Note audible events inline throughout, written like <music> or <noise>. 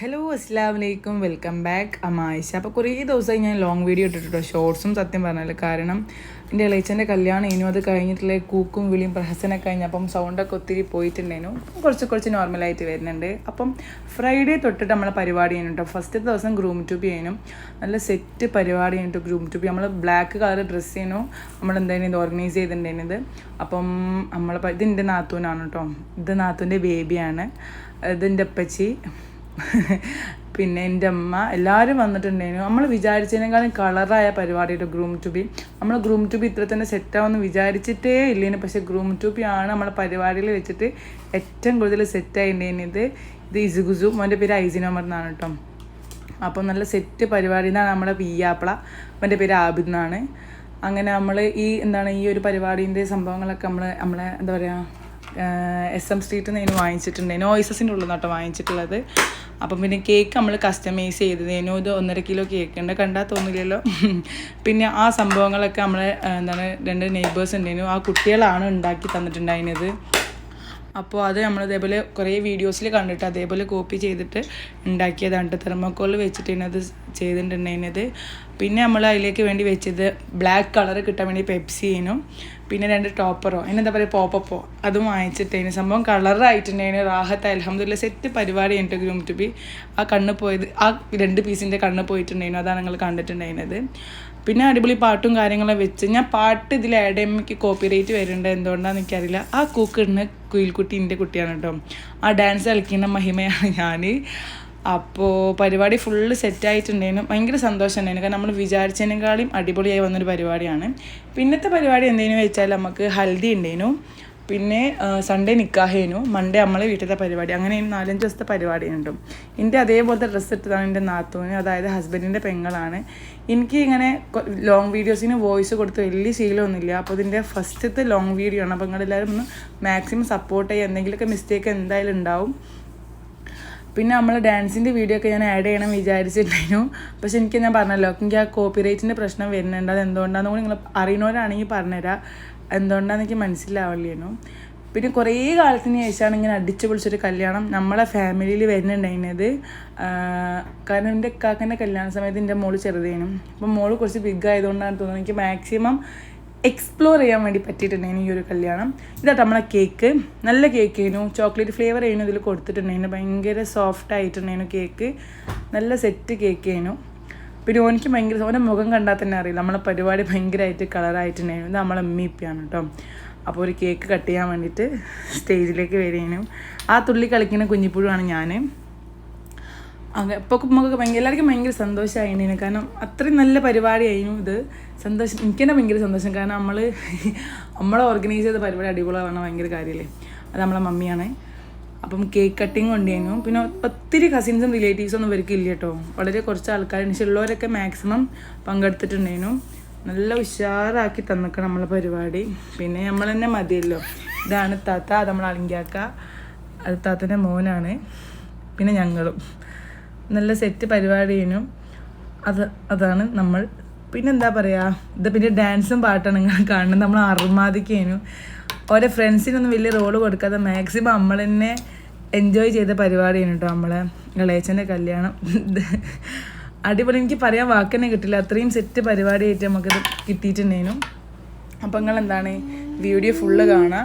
Hello അസ്സാം വലൈക്കും welcome back അമായിഷ. അപ്പോൾ കുറേ ദിവസമായി ഞാൻ ലോങ് വീഡിയോ ഇട്ടിട്ടോ ഷോർട്സും സത്യം പറഞ്ഞാൽ കാരണം എന്റെ ഇളയച്ചന്റെ കല്യാണം ഇനിയും അത് കഴിഞ്ഞിട്ടുള്ള കൂക്കും വിളിയും പ്രഹസനമൊക്കെ കഴിഞ്ഞ് അപ്പം സൗണ്ടൊക്കെ ഒത്തിരി പോയിട്ടുണ്ടായിരുന്നു കുറച്ച് കുറച്ച് നോർമലായിട്ട് വരുന്നുണ്ട്. അപ്പം ഫ്രൈഡേ തൊട്ടിട്ട് നമ്മളെ പരിപാടി ചെയ്യുന്നുണ്ടോ ഫസ്റ്റ് ദിവസം ഗ്രൂം ട്യൂബ് ചെയ്യണം നല്ല സെറ്റ് പരിപാടി ചെയ്യുന്നുണ്ട് ഗ്രൂം ട്യൂബ് നമ്മൾ ബ്ലാക്ക് കളർ ഡ്രസ്സ് ചെയ്യണു നമ്മൾ എന്തായാലും ഇത് ഓർഗനൈസ് ചെയ്തിട്ടുണ്ടായിരുന്നത് അപ്പം നമ്മളെ ഇത് എന്റെ നാത്തൂനാണ് കേട്ടോ ഇത് നാത്തൂന്റെ ബേബിയാണ് ഇതിന്റെ അപ്പച്ചി പിന്നെ എന്റെ അമ്മ എല്ലാവരും വന്നിട്ടുണ്ടായിരുന്നു. നമ്മൾ വിചാരിച്ചതിനേക്കാളും കളറായ പരിപാടിയുടെ ഗ്രൂം ടു ബി നമ്മൾ ഗ്രൂം ടു ബി ഇത്ര തന്നെ സെറ്റാവുമെന്ന് വിചാരിച്ചിട്ടേ ഇല്ലേനു. പക്ഷേ ഗ്രൂം ടു ബി ആണ് നമ്മളെ പരിപാടിയിൽ വെച്ചിട്ട് ഏറ്റവും കൂടുതൽ സെറ്റായിട്ടുണ്ടായിരുന്നത് ഇത് ഇസുഗുസു. മോന്റെ പേര് ഐസിനോമർ എന്നാണ് കേട്ടോ. അപ്പോൾ നല്ല സെറ്റ് പരിപാടി എന്നാണ് നമ്മുടെ പിയ്യാപ്പിള അവന്റെ പേര് ആബിദ് എന്നാണ്. അങ്ങനെ നമ്മൾ ഈ എന്താണ് ഈ ഒരു പരിപാടീന്റെ സംഭവങ്ങളൊക്കെ നമ്മൾ നമ്മളെ എന്താ പറയുക എസ് എം സ്ട്രീറ്റിൽ നിന്ന് അതിന് വാങ്ങിച്ചിട്ടുണ്ടായിരുന്നു ഓയിസസിന്റെ ഉള്ളിൽ നിന്നോട്ടോ വാങ്ങിച്ചിട്ടുള്ളത്. അപ്പം പിന്നെ കേക്ക് നമ്മൾ കസ്റ്റമൈസ് ചെയ്തതേനു ഇത് ഒന്നര കിലോ കേക്ക് ഉണ്ട്. കണ്ടാൽ തോന്നില്ലല്ലോ. <laughs> പിന്നെ ആ സംഭവങ്ങളൊക്കെ നമ്മളെ എന്താണ് രണ്ട് നെയ്ബേഴ്സ് ഉണ്ടായിരുന്നു ആ കുട്ടികളാണ് ഉണ്ടാക്കി തന്നിട്ടുണ്ടായിരുന്നത് അപ്പോൾ അത് നമ്മൾ ഇതേപോലെ കുറേ വീഡിയോസിൽ കണ്ടിട്ട് അതേപോലെ കോപ്പി ചെയ്തിട്ട് ഉണ്ടാക്കിയതാണ് തെർമോക്കോളിൽ വെച്ചിട്ടാണ് അത് ചെയ്തിട്ടുണ്ടായിരുന്നത് പിന്നെ നമ്മൾ അതിലേക്ക് വേണ്ടി വെച്ചത് ബ്ലാക്ക് കളർ കിട്ടാൻ വേണ്ടി പെപ്സി ചെയ്യുന്നു പിന്നെ രണ്ട് ടോപ്പറോ അതിനെന്താ പറയുക പോപ്പപ്പോ. അതും വാങ്ങിച്ചിട്ടേന്. സംഭവം കളറായിട്ടുണ്ടായിരുന്നു റാഹത്ത് അലഹമ്മദില്ല സെറ്റ് പരിപാടി ഉണ്ട് ഗ്രൂം ടു ബി ആ കണ്ണ് പോയത് ആ രണ്ട് പീസിന്റെ കണ്ണ് പോയിട്ടുണ്ടായിരുന്നു അതാണ് നിങ്ങൾ കണ്ടിട്ടുണ്ടായിരുന്നത്. പിന്നെ അടിപൊളി പാട്ടും കാര്യങ്ങളും വെച്ച്. ഞാൻ പാട്ട് ഇതിൽ ആഡ് ചെയ്യുമ്പോൾ കോപ്പി റേറ്റ് വരുന്നുണ്ട്. എന്തുകൊണ്ടാണെന്ന് എനിക്കറിയില്ല. ആ കൂക്കിടുന്ന കുയിൽക്കുട്ടി എന്റെ കുട്ടിയാണ് കേട്ടോ. ആ ഡാൻസ് കളിക്കുന്ന മഹിമയാണ് ഞാൻ അപ്പോൾ പരിപാടി ഫുള്ള് സെറ്റായിട്ടുണ്ടായിരുന്നു ഭയങ്കര സന്തോഷമുണ്ടായിരുന്നു കാരണം നമ്മൾ വിചാരിച്ചതിനേക്കാളും അടിപൊളിയായി വന്നൊരു പരിപാടിയാണ്. പിന്നത്തെ പരിപാടി എന്തെങ്കിലും വെച്ചാൽ നമുക്ക് ഹൽദി ഉണ്ടായിരുന്നു പിന്നെ സൺഡേ നിക്കാഹേനു. മൺഡേ നമ്മളെ വീട്ടിലത്തെ പരിപാടി. അങ്ങനെ നാലഞ്ച് ദിവസത്തെ പരിപാടി ഉണ്ട് എന്റെ അതേപോലത്തെ ഡ്രസ്സ് ഇട്ടതാണ് എന്റെ നാത്തൂന്. അതായത് ഹസ്ബൻഡിന്റെ പെങ്ങളാണ്. എനിക്ക് ഇങ്ങനെ ലോങ് വീഡിയോസിന് വോയിസ് കൊടുത്ത് വലിയ ശീലമൊന്നുമില്ല. അപ്പോൾ ഇതിന്റെ ഫസ്റ്റത്തെ ലോങ് വീഡിയോ ആണ്. അപ്പോൾ നിങ്ങളെല്ലാവരും ഒന്ന് മാക്സിമം സപ്പോർട്ട് ചെയ്യുക എന്തെങ്കിലുമൊക്കെ മിസ്റ്റേക്ക് എന്തായാലും ഉണ്ടാവും. പിന്നെ നമ്മൾ ഡാൻസിന്റെ വീഡിയോ ഒക്കെ ഞാൻ ആഡ് ചെയ്യണം വിചാരിച്ചിട്ടുണ്ടായിരുന്നു. പക്ഷെ എനിക്ക് ഞാൻ പറഞ്ഞല്ലോ എനിക്ക് ആ കോപ്പി റേറ്റിന്റെ പ്രശ്നം വരുന്നുണ്ട്. അത് എന്തുകൊണ്ടാണെന്ന് കൂടി നിങ്ങൾ അറിയുന്നവരാണെങ്കിൽ പറഞ്ഞുതരാം. എന്തുകൊണ്ടാണെന്ന് എനിക്ക് മനസ്സിലാവില്ലേനു. പിന്നെ കുറേ കാലത്തിന് ശേഷമാണ് ഇങ്ങനെ അടിച്ചു പൊളിച്ചൊരു കല്യാണം നമ്മളെ ഫാമിലിയിൽ വരുന്നുണ്ടായിരുന്നത്. കാരണം എന്റെ കാക്കന്റെ കല്യാണ സമയത്ത് എന്റെ മോൾ ചെറുതേനും. അപ്പം മോൾ കുറച്ച് ബിഗ് ആയതുകൊണ്ടാണ് തോന്നുന്നത്. എനിക്ക് മാക്സിമം എക്സ്പ്ലോർ ചെയ്യാൻ വേണ്ടി പറ്റിയിട്ടുണ്ടായിരുന്നു ഈ ഒരു കല്യാണം. ഇതാട്ടോ നമ്മളെ കേക്ക് നല്ല കേക്ക് ആയിരുന്നു. ചോക്ലേറ്റ് ഫ്ലേവർ ആയിരുന്നു ഇതിൽ കൊടുത്തിട്ടുണ്ടായിരുന്നു. ഭയങ്കര സോഫ്റ്റ് ആയിട്ടുണ്ടായിരുന്നു കേക്ക് നല്ല സെറ്റ് കേക്ക് ആയിരുന്നു. പിന്നെ ഓനിക്ക് ഭയങ്കര ഓന്റെ മുഖം കണ്ടാൽ തന്നെ അറിയില്ല. നമ്മളെ പരിപാടി ഭയങ്കരമായിട്ട് കളറായിട്ടുണ്ടായിരുന്നു ഇത് നമ്മളെ അമ്മീപ്പിയാണ് കേട്ടോ അപ്പോൾ ഒരു കേക്ക് കട്ട് ചെയ്യാൻ വേണ്ടിയിട്ട് സ്റ്റേജിലേക്ക് വരികയും ആ തുള്ളി കളിക്കുന്ന കുഞ്ഞിപ്പുഴുവാണ് ഞാൻ അങ്ങനെ ഇപ്പോൾ നമുക്ക് ഭയങ്കര എല്ലാവർക്കും ഭയങ്കര സന്തോഷമായിരുന്നു കാരണം അത്രയും നല്ല പരിപാടിയായിരുന്നു ഇത്. സന്തോഷം എനിക്ക് തന്നെ ഭയങ്കര സന്തോഷം. കാരണം നമ്മൾ <laughs> നമ്മളെ ഓർഗനൈസ് ചെയ്ത പരിപാടി അടിപൊളിയാണ് ഭയങ്കര കാര്യമല്ലേ അത് നമ്മളെ മമ്മിയാണ്. അപ്പം കേക്ക് കട്ടിങ് കൊണ്ടുവന്നു. പിന്നെ ഒത്തിരി കസിൻസും റിലേറ്റീവ്സും ഒന്നും ഇവർക്ക് ഇല്ല കേട്ടോ വളരെ കുറച്ച് ആൾക്കാർ ഉള്ളവരൊക്കെ മാക്സിമം പങ്കെടുത്തിട്ടുണ്ടായിരുന്നു. നല്ല ഉഷാറാക്കി തന്നൊക്കെ നമ്മളെ പരിപാടി. പിന്നെ നമ്മൾ തന്നെ മതിയല്ലോ. ഇതാണ് താത്ത അത് നമ്മൾ അളിങ്കാക്ക അത് താത്തന്റെ മോനാണ്. പിന്നെ ഞങ്ങളും. നല്ല സെറ്റ് പരിപാടിയേനും. അത് അതാണ് നമ്മൾ. പിന്നെന്താ പറയുക ഇത് പിന്നെ ഡാൻസും പാട്ടാണ് നിങ്ങൾ കാണുന്നത്. നമ്മൾ അറുമാദിക്കേനു ഓരോ ഫ്രണ്ട്സിനൊന്നും വലിയ റോൾ കൊടുക്കാതെ മാക്സിമം നമ്മൾ തന്നെ എൻജോയ് ചെയ്ത പരിപാടിയാണ് കേട്ടോ നമ്മളെ. ഇളയച്ചന്റെ കല്യാണം. അടിപൊളി. എനിക്ക് പറയാൻ വാക്കന്നെ കിട്ടില്ല. അത്രയും സെറ്റ് പരിപാടിയായിട്ട് നമുക്കിത് കിട്ടിയിട്ടുണ്ടേനു. അപ്പം നിങ്ങൾ എന്താണ് വീഡിയോ ഫുള്ള് കാണുക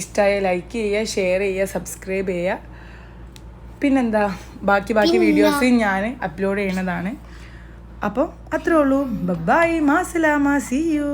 ഇഷ്ടമായ ലൈക്ക് ചെയ്യുക ഷെയർ ചെയ്യുക സബ്സ്ക്രൈബ് ചെയ്യുക. പിന്നെന്താ? ബാക്കി ബാക്കി വീഡിയോസ് ഞാൻ അപ്ലോഡ് ചെയ്യണതാണ് അപ്പോൾ അത്രേ ഉള്ളൂ. By മാസലാമ C U